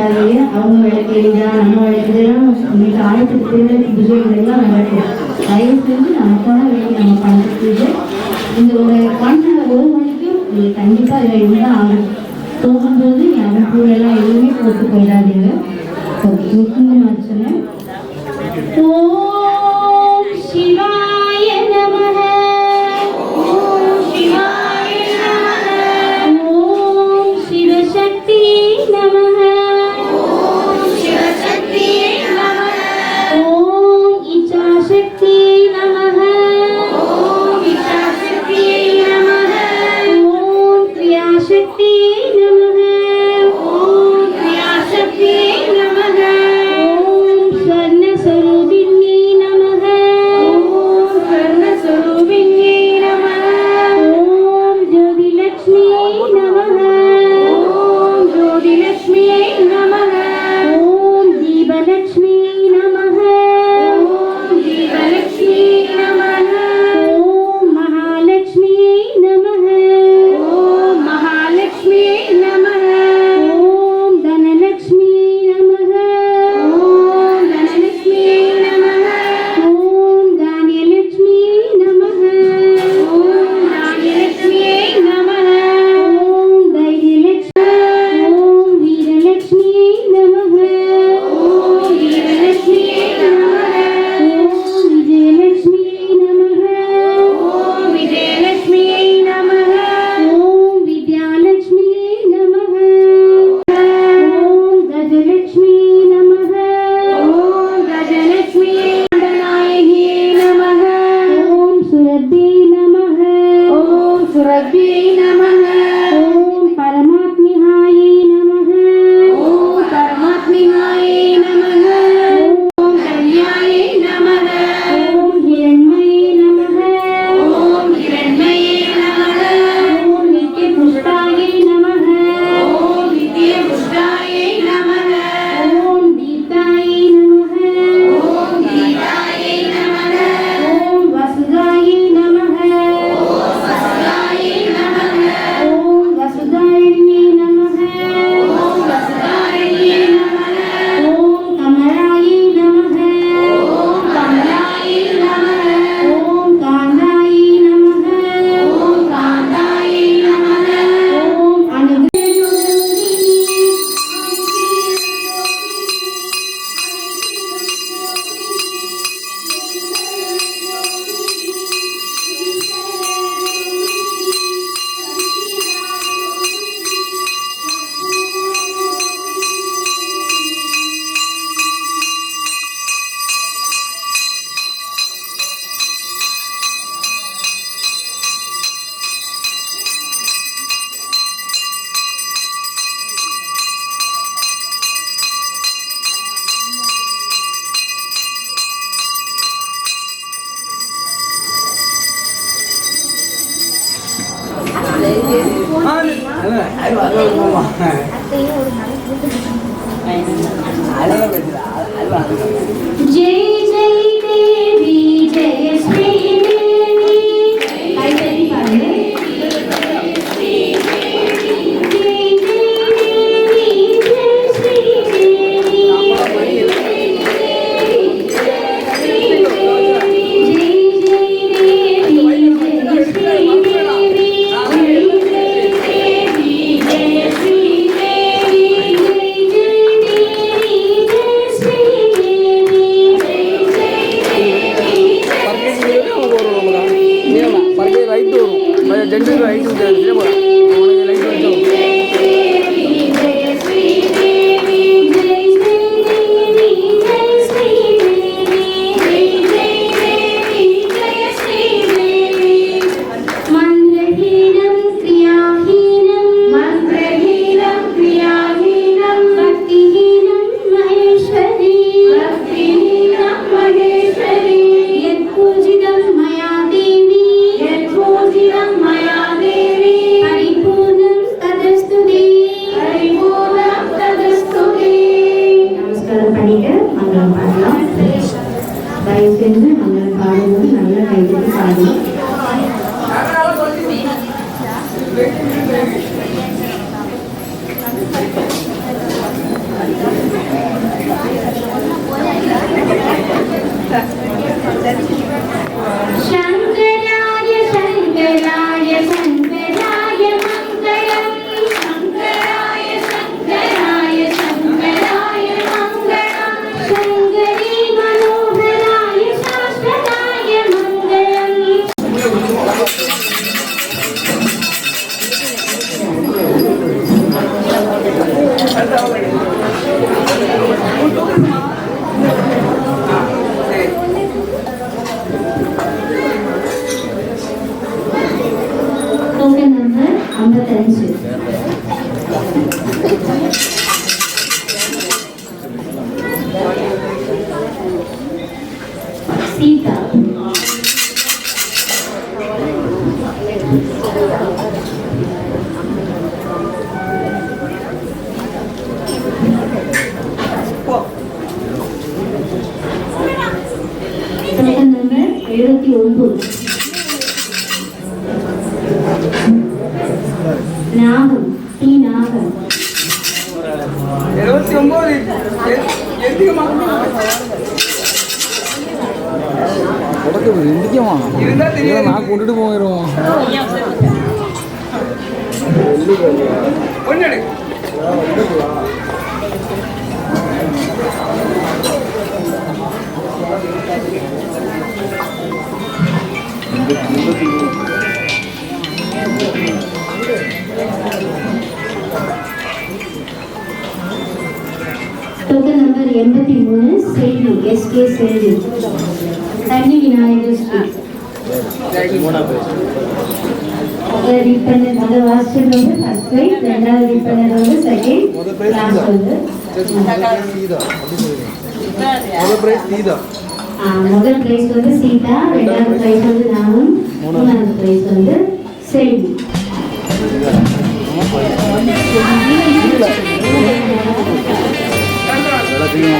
நடக்காது அவங்க நடக்கிறது தான் நம்ம நடக்கிறதுலாம் உங்களுக்கு ஆயிரத்தி திருவிழா விஜயங்களெல்லாம் நடக்கும் தயவு செஞ்சு நமக்கான வேண்டி நம்ம பண்ணுறது இந்த ஒரு பண்ண ஒரு மணிக்கு உங்களுக்கு கண்டிப்பாக இதில் இருந்தால் ஆகும். போகும்போது யாரும் கூடலாம் எதுவுமே போட்டு போயிடாதீங்க. ஓகே நான் சொன்னேன் அழகா Shine. as always. கொம்பு நாகம் டி நாகம். எழுபத்தி ஒன்பது. நான் கொண்டுட்டு போயிடுவோம். டோக்கன் நம்பர் எண்பத்தி மூணு செல்வி எஸ்கே செல்வி. தண்ணி விநாயகர் ஸ்ட்ரீட் விற்பனர் முதல் வாசல் வந்து ஃபர்ஸ்ட் ரைட் ரெண்டாவது வந்து செகண்ட் வந்து முதல் பிரைஸ் ஆ, முதல் பிரைஸ் வந்து சீதா ரெண்டாவது பிரைஸ் வந்து நானும் மூணாவது பிரைஸ் வந்து செல்வி. எல்லாத்தையும்